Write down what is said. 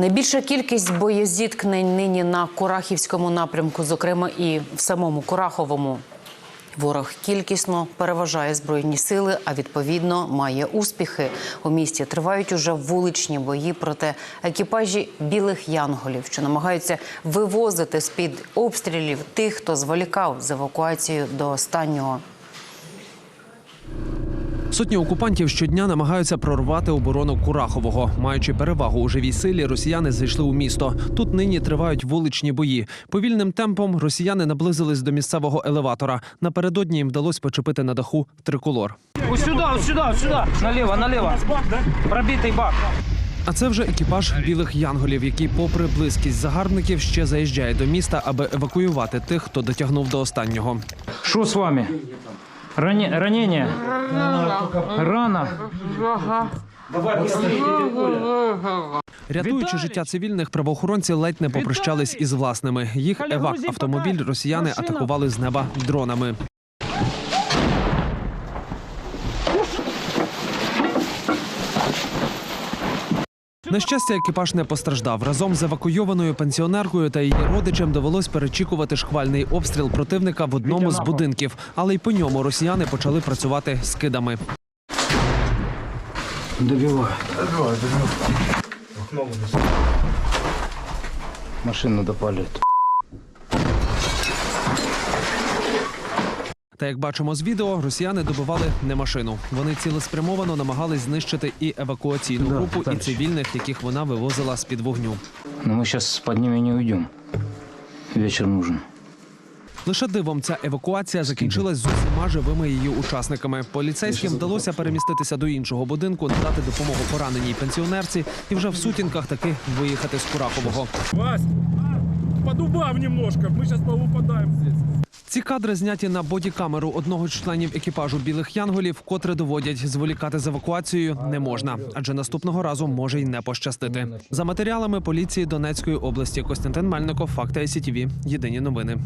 Найбільша кількість боєзіткнень нині на Курахівському напрямку, зокрема і в самому Кураховому. Ворог кількісно переважає збройні сили, а відповідно має успіхи. У місті тривають уже вуличні бої проти екіпажі білих янголів, що намагаються вивозити з під обстрілів тих, хто зволікав з евакуацією до останнього. Сотні окупантів щодня намагаються прорвати оборону Курахового. Маючи перевагу у живій силі, росіяни зайшли у місто. Тут нині тривають вуличні бої. Повільним темпом росіяни наблизились до місцевого елеватора. Напередодні їм вдалося почепити на даху триколор. Вот сюда, вот сюда, вот сюда. Налево, налево. Пробитый бак. А це вже екіпаж білих янголів, який, попри близькість загарбників, ще заїжджає до міста, аби евакуювати тих, хто дотягнув до останнього. Что с вами? Ране- ранение? Рана? Рятуючи життя цивільних, правоохоронці ледь не попрощались із власними. Їх евак автомобіль росіяни атакували з неба дронами. На щастя, екіпаж не постраждав. Разом з евакуйованою пенсіонеркою та її родичем довелось перечікувати шквальний обстріл противника в одному з будинків, але й по ньому росіяни почали працювати скидами. Добиваю. Машину допалюють. Та як бачимо з відео, росіяни добивали не машину. Вони цілеспрямовано намагались знищити і евакуаційну Да, групу, і товарищ. цивільних, яких вона вивозила з під вогню. Но мы сейчас под ними не уйдем. Вечер нужен. Лише дивом ця евакуація закінчилась з усіма живими її учасниками. Поліцейським вдалося переміститися до іншого будинку, надати допомогу пораненій пенсіонерці і вже в сутінках таки виїхати з Курахового. Вась, подубав немножко, мы сейчас повыпадаем здесь. Ці кадри зняті на бодікамеру одного з членів екіпажу білих янголів, котре доводять, зволікати з евакуацією не можна, адже наступного разу може й не пощастити. За матеріалами поліції Донецької області Костянтин Мельников, Факти СІТВ. Єдині новини.